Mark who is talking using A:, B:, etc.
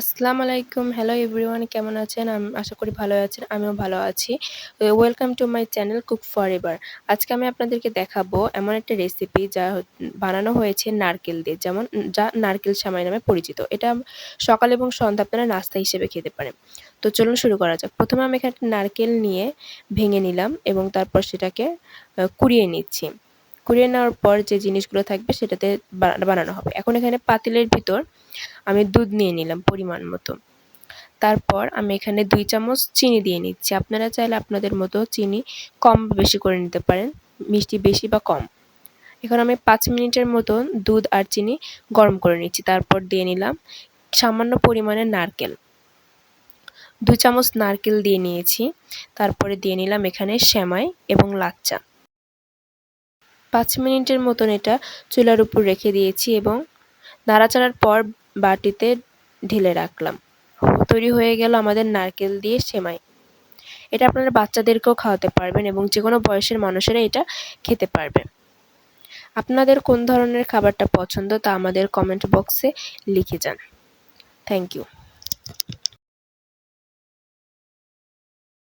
A: আসসালামু আলাইকুম। Hello everyone কেমন আছেন? আমি, আশা করি ভালো আছেন, আমিও ভালো আছি। Welcome to my channel cook for ever আজকে আমি আপনাদেরকে দেখাবো এমন একটা রেসিপি যা বানানো হয়েছে নারকেল দিয়ে, যেমন যা নারকেল সামাই নামে পরিচিত। এটা সকাল এবং সন্ধ্যা আপনারা নাস্তা হিসেবে খেতে পারেন। তো চলুন শুরু করা যাক। প্রথমে আমি এখানে নারকেল নিয়ে ভেঙে নিলাম এবং তারপর সেটাকে কুড়িয়ে নিচ্ছি। কুড়িয়ে নেওয়ার পর যে জিনিসগুলো থাকবে সেটাতে বানানো হবে। এখন এখানে পাতিলের ভিতর আমি দুধ নিয়ে নিলাম পরিমাণ মতো। তারপর আমি এখানে দুই চামচ চিনি দিয়ে নিচ্ছি। আপনারা চাইলে আপনাদের মতো চিনি কম বেশি করে নিতে পারেন, মিষ্টি বেশি বা কম। এখন আমি পাঁচ মিনিটের মতো দুধ আর চিনি গরম করে নিচ্ছি। তারপর দিয়ে নিলাম সামান্য পরিমাণে নারকেল। দু চামচ নারকেল দিয়ে নিয়েছি। তারপরে দিয়ে নিলাম এখানে শ্যামাই এবং লাচ্চা। পাঁচ মিনিটের মতন এটা চুলার উপর রেখে দিয়েছি এবং নাড়াচাড়ার পর বাটিতে ঢেলে রাখলাম। তৈরি হয়ে গেল আমাদের নারকেল দিয়ে সেমাই। এটা আপনারা বাচ্চাদেরকেও খাওয়াতে পারবেন এবং যে কোনো বয়সের মানুষেরা এটা খেতে পারবে। আপনাদের কোন ধরনের খাবারটা পছন্দ তা আমাদের কমেন্ট বক্সে লিখে যান। Thank you.